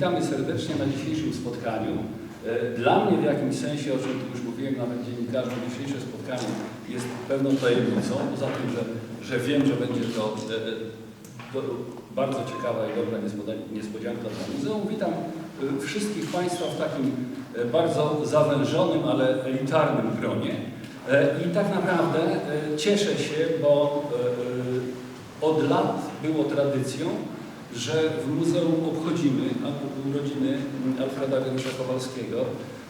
Witamy serdecznie na dzisiejszym spotkaniu. E, Dla mnie w jakimś sensie, o czym tu już mówiłem nawet dziennikarzom, dzisiejsze spotkanie jest pewną tajemnicą, poza tym, że, że wiem, że będzie to e, e, to bardzo ciekawa i dobra niespodzian- niespodzianka dla muzeum. Witam e, wszystkich Państwa w takim e, bardzo zawężonym, ale elitarnym gronie. E, I tak naprawdę e, cieszę się, bo e, e, od lat było tradycją, że w muzeum obchodzimy urodziny Alfreda Geniusza Kowalskiego.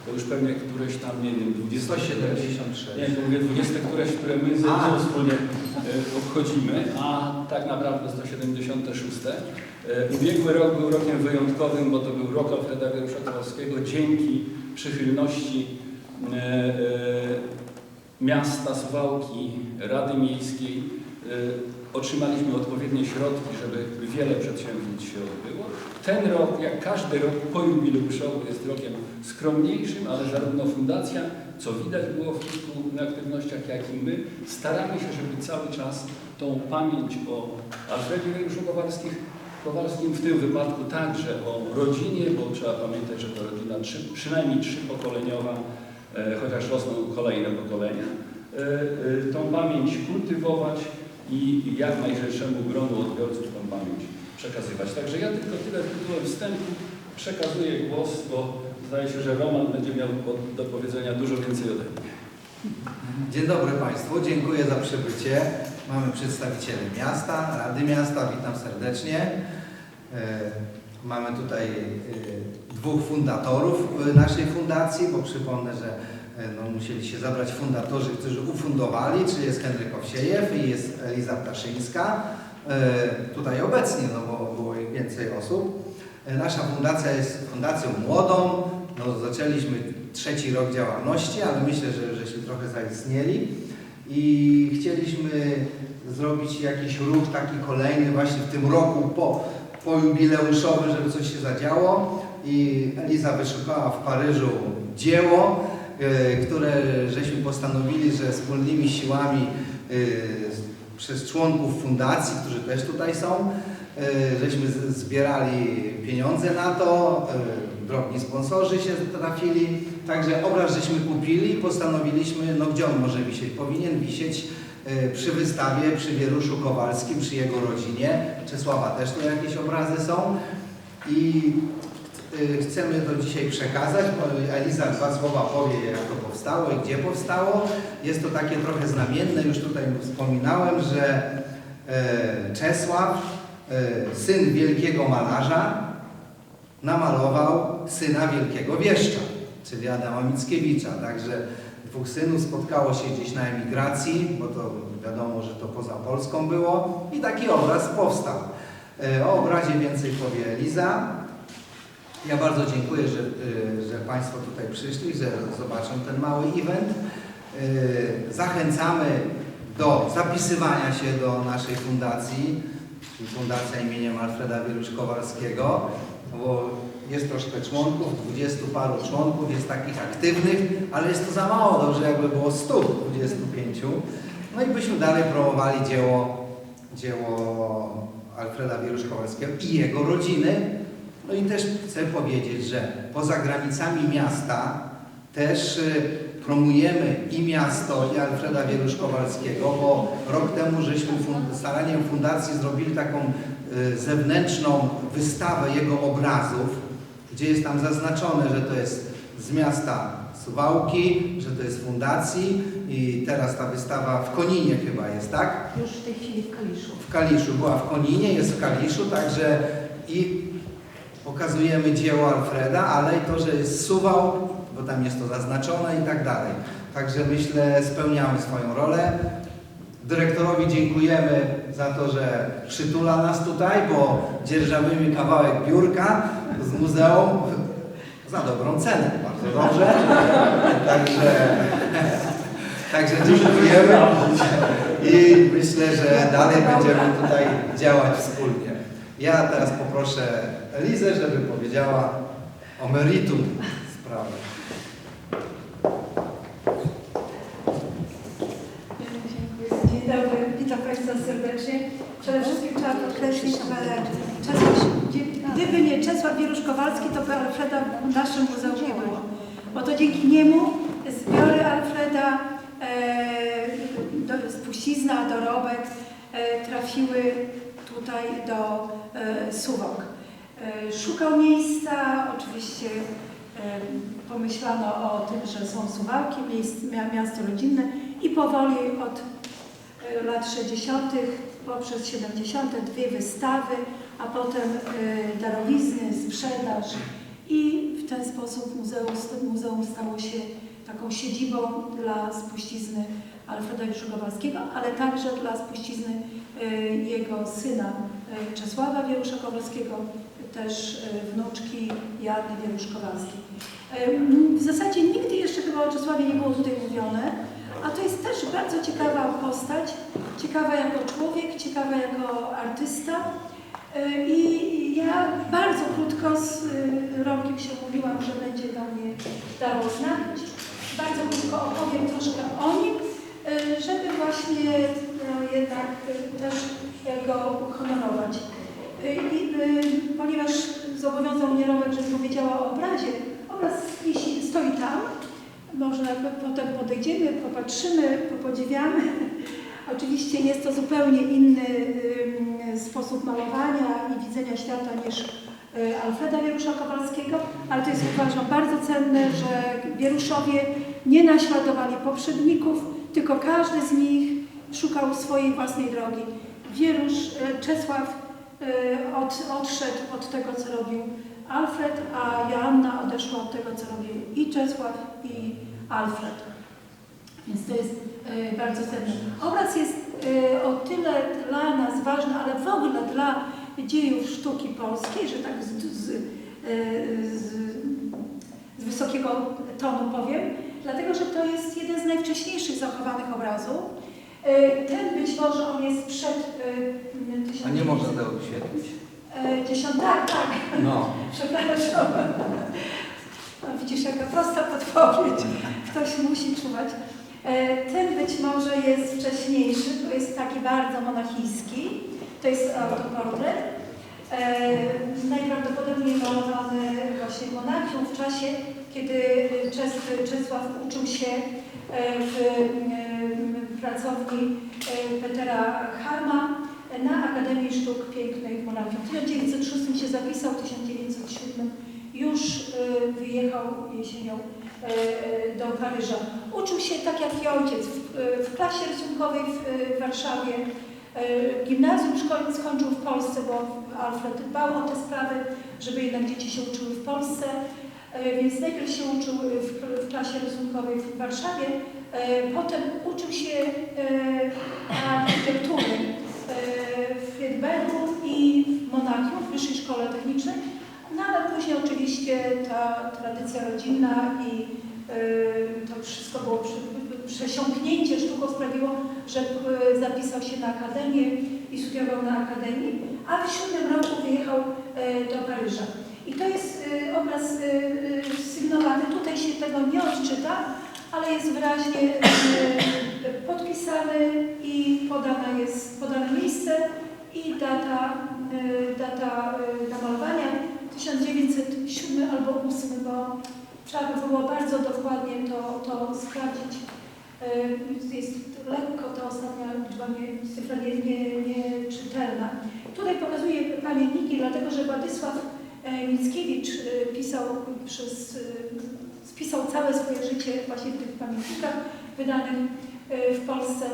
To już pewnie któreś tam, nie wiem, 20 Nie, 176. to mówię 20 któreś, które my z A. muzeum wspólnie e, obchodzimy, a tak naprawdę 176. E, Ubiegły rok był rokiem wyjątkowym, bo to był rok Alfreda Geniusza Kowalskiego dzięki przychylności e, miasta Suwałki, Rady Miejskiej otrzymaliśmy odpowiednie środki, żeby wiele przedsięwzięć się odbyło. Ten rok, jak każdy rok pojubileuszowy, jest rokiem skromniejszym, ale zarówno fundacja, co widać było w kilku aktywnościach, jak i my, staramy się, żeby cały czas tą pamięć o Alfredzie Geniuszu Kowalskich, Kowalskim, w tym wypadku także o rodzinie, bo trzeba pamiętać, że to rodzina trzy, przynajmniej trzypokoleniowa, e, chociaż rosną kolejne pokolenia, e, e, tą pamięć kultywować i jak najszerszemu gronu odbiorców tą pamięć przekazywać. Także ja tylko tyle tytułem wstępu przekazuję głos, bo zdaje się, że Roman będzie miał do powiedzenia dużo więcej ode mnie. Dzień dobry Państwu, dziękuję za przybycie. Mamy przedstawicieli miasta, Rady Miasta, witam serdecznie. E, Mamy tutaj e, dwóch fundatorów e, naszej fundacji, bo przypomnę, że no, musieli się zabrać fundatorzy, którzy ufundowali, czyli jest Henryk Owsiejew i jest Eliza Ptaszyńska. E, Tutaj obecnie, no bo było ich więcej osób. E, Nasza fundacja jest fundacją młodą, no, zaczęliśmy trzeci rok działalności, ale myślę, że żeśmy trochę zaistnieli i chcieliśmy zrobić jakiś ruch taki kolejny właśnie w tym roku po, po żeby coś się zadziało i Eliza wyszukała w Paryżu dzieło, e, które żeśmy postanowili, że wspólnymi siłami e, przez członków fundacji, którzy też tutaj są, e, żeśmy zbierali pieniądze na to, e, drobni sponsorzy się trafili, także obraz żeśmy kupili i postanowiliśmy, no gdzie on może wisieć? Powinien wisieć e, przy wystawie, przy Wieruszu Kowalskim, przy jego rodzinie. Czesława też tu jakieś obrazy są i e, chcemy to dzisiaj przekazać. Eliza dwa słowa powie, jak to powstało i gdzie powstało. Jest to takie trochę znamienne, już tutaj wspominałem, że e, Czesław, e, syn wielkiego malarza, namalował syna wielkiego wieszcza, czyli Adama Mickiewicza. Także dwóch synów spotkało się gdzieś na emigracji, bo to wiadomo, że to poza Polską było i taki obraz powstał. E, O obrazie więcej powie Eliza. Ja bardzo dziękuję, że, y, że Państwo tutaj przyszli, że zobaczą ten mały event. Y, Zachęcamy do zapisywania się do naszej fundacji, czyli Fundacja imieniem Alfreda Wielusz-Kowalskiego, bo jest troszkę członków, dwudziestu paru członków, jest takich aktywnych, ale jest to za mało, dobrze jakby było 125. No i byśmy dalej promowali dzieło, dzieło Alfreda Wielusz-Kowalskiego i jego rodziny, no i też chcę powiedzieć, że poza granicami miasta też y, promujemy i miasto, i Alfreda Wielusz-Kowalskiego, bo rok temu żeśmy fun- staraniem fundacji zrobili taką y, zewnętrzną wystawę jego obrazów, gdzie jest tam zaznaczone, że to jest z miasta Suwałki, że to jest fundacji i teraz ta wystawa w Koninie chyba jest, tak? Już w tej chwili w Kaliszu. w Kaliszu, była w Koninie, jest w Kaliszu, także i pokazujemy dzieło Alfreda, ale i to, że jest Suwał, bo tam jest to zaznaczone i tak dalej. Także myślę, spełniamy swoją rolę. Dyrektorowi dziękujemy za to, że przytula nas tutaj, bo dzierżawimy kawałek biurka z muzeum za dobrą cenę, bardzo dobrze. Także, także dziękujemy. I myślę, że dalej będziemy tutaj działać wspólnie. Ja teraz poproszę Elizę, żeby powiedziała o meritum sprawy. Dzień dobry, witam Państwa serdecznie. Przede wszystkim trzeba podkreślić, że Czesław Gdyby nie Czesław Wierusz Kowalski, to by Alfreda w naszym muzeum nie było. Bo to dzięki niemu zbiory Alfreda, e, spuścizna, dorobek e, trafiły tutaj do e, Suwok. E, szukał miejsca, oczywiście e, pomyślano o tym, że są Suwałki, miasto rodzinne i powoli od e, lat 60. poprzez 70. dwie wystawy, a potem darowizny, sprzedaż i w ten sposób muzeum, muzeum stało się taką siedzibą dla spuścizny Alfreda Wierzchowalskiego, ale także dla spuścizny jego syna Czesława Wierusza Kowalskiego, też e, wnuczki Jany Wierusz-Kowalskiej. E, W zasadzie nigdy jeszcze chyba o Czesławie nie było tutaj mówione, a to jest też bardzo ciekawa postać, ciekawa jako człowiek, ciekawa jako artysta. E, I ja bardzo krótko z Romkiem się mówiłam, że będzie do mnie dało znać. Bardzo krótko opowiem troszkę o nim, żeby właśnie no, jednak też go uhonorować. E, I, e, ponieważ zobowiązał mnie Romek, żebym powiedziała o obrazie, obraz wisi, stoi tam, może potem podejdziemy, popatrzymy, popodziwiamy. Oczywiście jest to zupełnie inny sposób malowania i widzenia świata niż y, Alfreda Wierusza Kowalskiego, ale to jest uważam bardzo cenne, że Wieruszowie nie naśladowali poprzedników, tylko każdy z nich szukał swojej własnej drogi. Wierusz, y, Czesław y, od, odszedł od tego, co robił Alfred, a Joanna odeszła od tego, co robił i Czesław, i Alfred. Więc to jest e, bardzo cenne. Obraz jest e, o tyle dla nas ważny, ale w ogóle dla dziejów sztuki polskiej, że tak z, z, e, z, z wysokiego tonu powiem, dlatego że to jest jeden z najwcześniejszych zachowanych obrazów. E, Ten być może on jest przed e, A nie można tego wyświetlić? 10, tak, tak. No. Przepraszam. No, widzisz, jaka prosta podpowiedź. Ktoś musi czuwać. E, Ten być może jest wcześniejszy, to jest taki bardzo monachijski. To jest autoportret. Najprawdopodobniej malowany właśnie Monachium w czasie, kiedy Czes, Czesław uczył się w pracowni e, Petera Harma na Akademii Sztuk Pięknych w Monachium. W 1906 się zapisał, w 1907 już y, wyjechał jesienią y, do Paryża. Uczył się tak jak i ojciec w, w klasie rysunkowej w Warszawie. Gimnazjum szkolne skończył w Polsce, bo Alfred dbał o te sprawy, żeby jednak dzieci się uczyły w Polsce. Więc najpierw się uczył w, w klasie rysunkowej w Warszawie, potem uczył się y, architektury y, w Wiedbergu i w Monachium, w Wyższej Szkole Technicznej. No ale później oczywiście ta tradycja rodzinna i to wszystko było przesiąknięcie sztuką sprawiło, że zapisał się na akademię i studiował na akademii, a w siódmym roku wyjechał do Paryża. I to jest obraz sygnowany, tutaj się tego nie odczyta, ale jest wyraźnie y, podpisany i podane jest podane miejsce i data, y, data y, namalowania 1907 albo 8, bo trzeba by było bardzo dokładnie to, to sprawdzić. Jest lekko ta ostatnia liczba nie, cyfra nie, nie, nieczytelna. Tutaj pokazuję pamiętniki, dlatego że Władysław e, Mickiewicz pisał przez, spisał całe swoje życie właśnie w tych pamiętnikach wydanych y, w Polsce.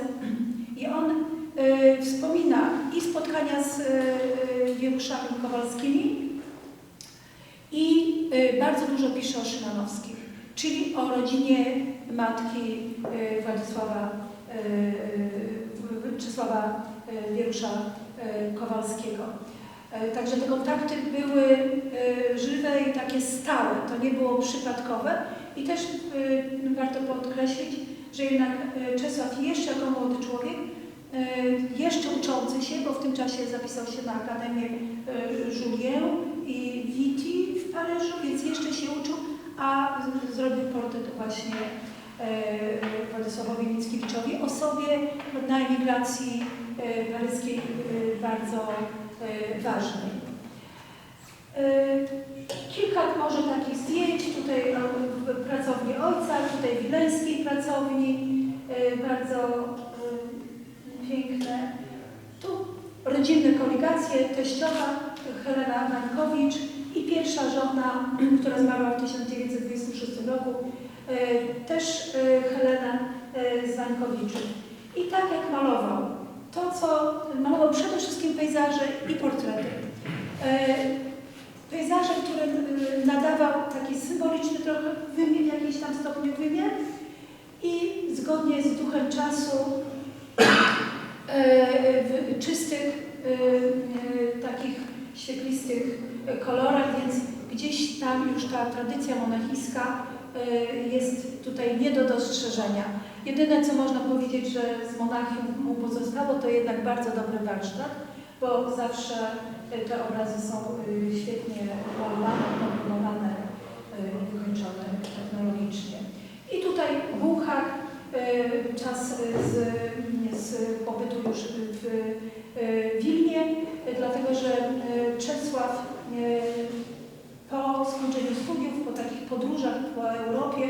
I on y, wspomina i spotkania z y, Wieruszami Kowalskimi, i bardzo dużo pisze o Szymanowskim, czyli o rodzinie matki Władysława Czesława Wierusza Kowalskiego. Także te kontakty były żywe i takie stałe, to nie było przypadkowe. I też y, warto podkreślić, że jednak y, Czesław jeszcze jako młody człowiek, y, jeszcze uczący się, bo w tym czasie zapisał się na Akademię Julien i Viti w Paryżu, więc jeszcze się uczył, a zrobił portret właśnie Władysławowi Mickiewiczowi, osobie na emigracji paryskiej bardzo ważnej. Kilka może takich zdjęć, tutaj o, w pracowni ojca, tutaj wileńskiej pracowni, y, bardzo y, piękne. Tu rodzinne koligacje, teściowa Helena Wańkowicz i pierwsza żona, która zmarła w 1926 roku, też Helena z. I tak jak malował, to co malował przede wszystkim pejzaże i portrety. Pejzaże, które y, nadawał taki symboliczny trochę wymiar, w jakimś tam stopniu wymiar i zgodnie z duchem czasu e, w czystych, e, e, takich świetlistych kolorach, więc gdzieś tam już ta tradycja monachijska jest tutaj nie do dostrzeżenia. Jedyne, co można powiedzieć, że z Monachium mu pozostało, to jednak bardzo dobry warsztat, bo zawsze te obrazy są e, świetnie malowane, komponowane e, i wykończone technologicznie. I tutaj Buchak, e, czas z, z pobytu już w Wilnie, dlatego że Czesław po skończeniu studiów, po takich podróżach po Europie,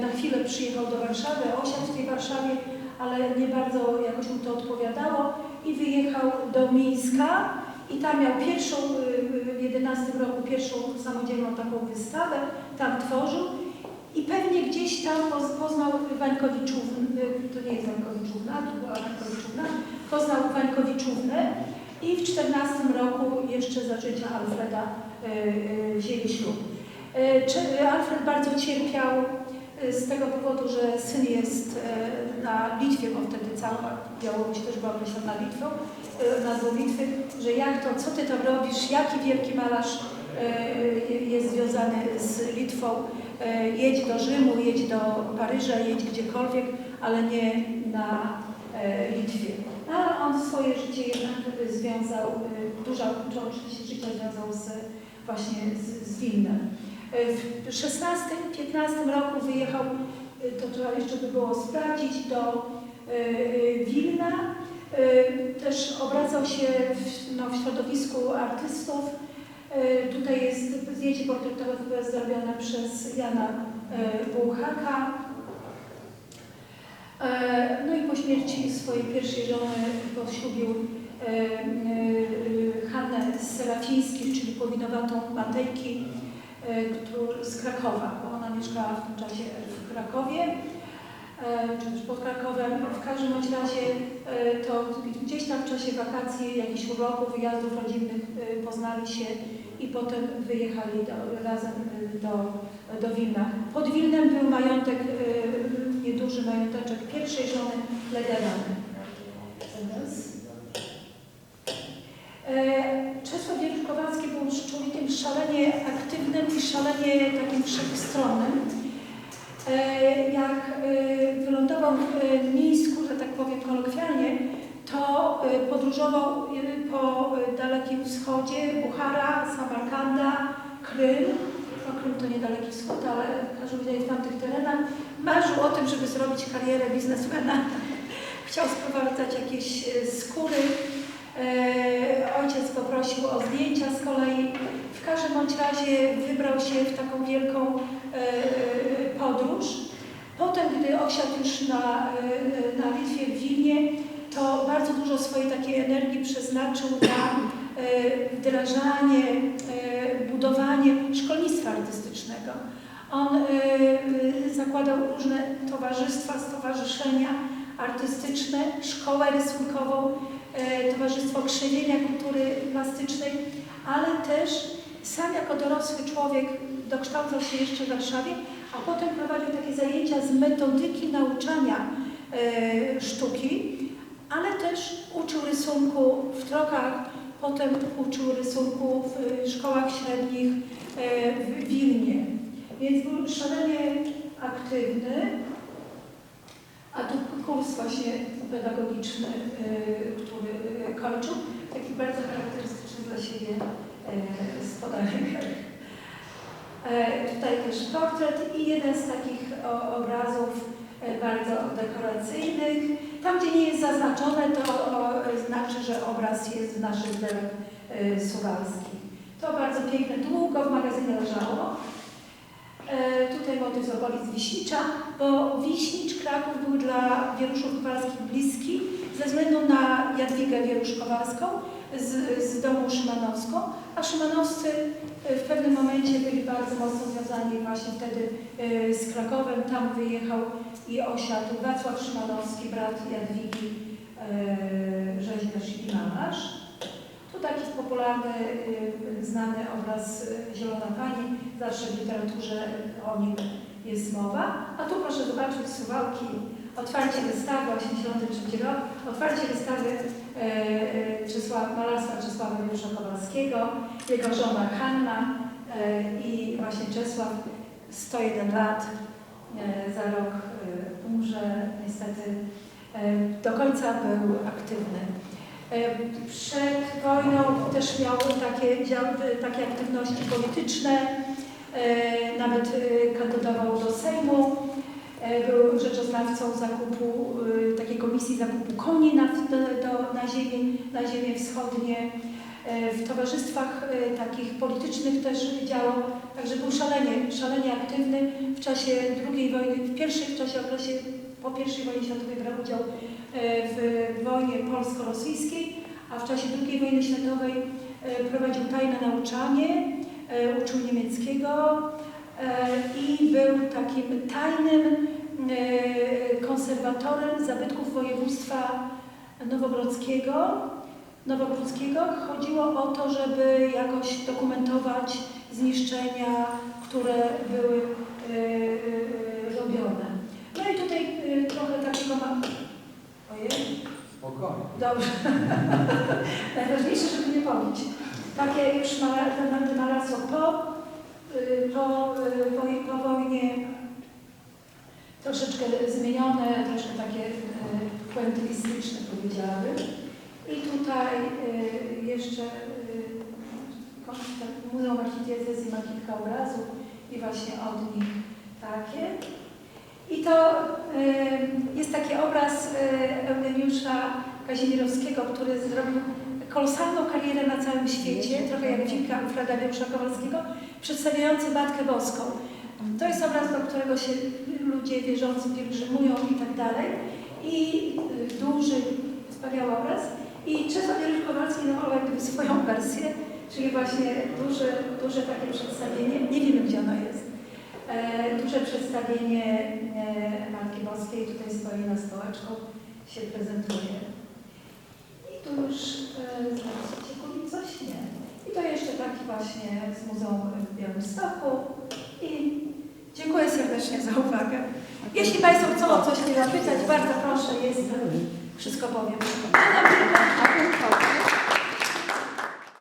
na chwilę przyjechał do Warszawy, osiadł w tej Warszawie, ale nie bardzo jakoś mu to odpowiadało i wyjechał do Mińska i tam miał pierwszą, y, w 11 roku pierwszą samodzielną taką wystawę, tam tworzył i pewnie gdzieś tam poz- poznał Wańkowiczów, y, to nie jest Wańkowiczówna, to była Wańkowiczówna, poznał Wańkowiczównę i w 14 roku jeszcze za życia Alfreda y, wzięli ślub. Alfred bardzo cierpiał z tego powodu, że syn jest y, na Litwie, bo wtedy cała Białoruś też była określona Litwą, y, nazwą Litwy, że jak to, co ty tam robisz, jaki wielki malarz y, y, jest związany z Litwą, y, jedź do Rzymu, jedź do Paryża, jedź gdziekolwiek, ale nie na y, Litwie. Ale on swoje życie jednak związał, y, duża część życia związał z, właśnie z, z Wilnem. W 16-15 roku wyjechał, y, to trzeba jeszcze by było sprawdzić, do y, y, Wilna. Też obracał się w, no, w środowisku artystów. Tutaj jest zdjęcie portretowe zrobione przez Jana Bułhaka. E, No i po śmierci swojej pierwszej żony poślubił e, e, Hannę Serafińskich, czyli powinowatą Matejki e, z Krakowa, bo ona mieszkała w tym czasie w Krakowie, e, czy też pod Krakowem. W każdym razie e, to gdzieś tam w czasie wakacji, jakichś urlopów, wyjazdów rodzinnych e, poznali się i potem wyjechali do, razem e, do, do Wilna. Pod Wilnem był majątek, e, nieduży mająteczek pierwszej żony Legerany. Zaraz. E, Czesław Wierusz Kowalski był człowiekiem szalenie aktywnym i szalenie takim wszechstronnym. E, Jak e, wylądował w e, Mińsku, że tak powiem kolokwialnie, to podróżował po Dalekim Wschodzie, Buchara, Samarkanda, Krym. No, Krym to niedaleki wschód, ale w każdym w tamtych terenach. Marzył o tym, żeby zrobić karierę biznesmena. Chciał sprowadzać jakieś skóry. Ojciec poprosił o zdjęcia z kolei. W każdym bądź razie wybrał się w taką wielką e, podróż. Potem, gdy osiadł już na, e, na Litwie w Wilnie, to bardzo dużo swojej takiej energii przeznaczył na e, wdrażanie, e, budowanie szkolnictwa artystycznego. On e, e, zakładał różne towarzystwa, stowarzyszenia artystyczne, szkołę rysunkową, e, Towarzystwo Krzewienia Kultury Plastycznej, ale też sam jako dorosły człowiek dokształcał się jeszcze w Warszawie, a potem prowadził takie zajęcia z metodyki nauczania e, sztuki, ale też uczył rysunku w trokach, potem uczył rysunku w e, szkołach średnich e, w Wilnie. Więc był szalenie aktywny, a tu kurs właśnie pedagogiczny, który kończył, taki bardzo charakterystyczny dla siebie z podanek. E, Tutaj też portret i jeden z takich obrazów e, bardzo dekoracyjnych. Tam, gdzie nie jest zaznaczone, to znaczy, że obraz jest e, suwalskich. To bardzo piękne, długo w magazynie leżało. E, tutaj motyw z okolic Wiśnicza, bo Wiśnicz, Kraków był dla Wieruszów Kowalskich bliski ze względu na Jadwigę Wierusz-Kowalską z, z domu Szymanowską, a Szymanowscy e, w pewnym momencie byli bardzo mocno związani właśnie wtedy e, z Krakowem. Tam wyjechał i osiadł Wacław Szymanowski, brat Jadwigi, e, rzeźbiarz i malarz. Tu taki popularny, znany obraz Zielona Pani, zawsze w literaturze o nim jest mowa. A tu proszę zobaczyć Suwałki, otwarcie wystawy, 83 rok, otwarcie wystawy Czesław, malarstwa Czesława Juliusza Kowalskiego, jego żona Hanna e, i właśnie Czesław 101 lat, e, za rok e, umrze, niestety e, do końca był aktywny. E, Przed wojną też miał takie, dział- takie aktywności polityczne, e, nawet e, kandydował do Sejmu, e, był rzeczoznawcą zakupu, e, takiej komisji zakupu koni na, do, na, ziemi, na ziemię wschodnie. E, W towarzystwach e, takich politycznych też działał, także był szalenie, szalenie aktywny w czasie II wojny, w pierwszej, w czasie okresie po I wojnie światowej brał udział e, w wojnie polsko-rosyjskiej, a w czasie II wojny światowej e, prowadził tajne nauczanie, e, uczył niemieckiego e, i był takim tajnym e, konserwatorem zabytków województwa nowogrodzkiego. Nowogrodzkiego chodziło o to, żeby jakoś dokumentować zniszczenia, które były e, e, robione. No i tutaj trochę takiego mam. Ojej. Spokojnie. Dobrze. Najważniejsze, żeby nie pomylić. Takie już mala- malarstwo po, y, po, y, woj- po wojnie troszeczkę zmienione, troszkę takie y, puentylistyczne powiedziałabym. I tutaj jeszcze Muzeum Archidiecezji ma kilka obrazów i właśnie od nich takie. I to jest taki obraz Eugeniusza Kazimierowskiego, który zrobił kolosalną karierę na całym świecie, trochę jak Wilka Alfreda Wiersza Kowalskiego, przedstawiający Matkę Boską. To jest obraz, do którego się ludzie wierzący pielgrzymują i tak dalej. I y, duży, wspaniały obraz. I Czesław Wierusz Kowalski namalował jak gdyby swoją wersję, czyli właśnie duże, duże takie przedstawienie. Nie wiemy, gdzie ono jest. E, duże przedstawienie e, Matki Boskiej tutaj stoi na stołeczku, się prezentuje. Już e, zaraz uciekło mi coś? Nie. I to jeszcze taki właśnie z Muzeum w Białymstoku. I dziękuję serdecznie za uwagę. Jeśli Państwo chcą o coś mnie zapytać, bardzo proszę, jest, wszystko powiem. Dzień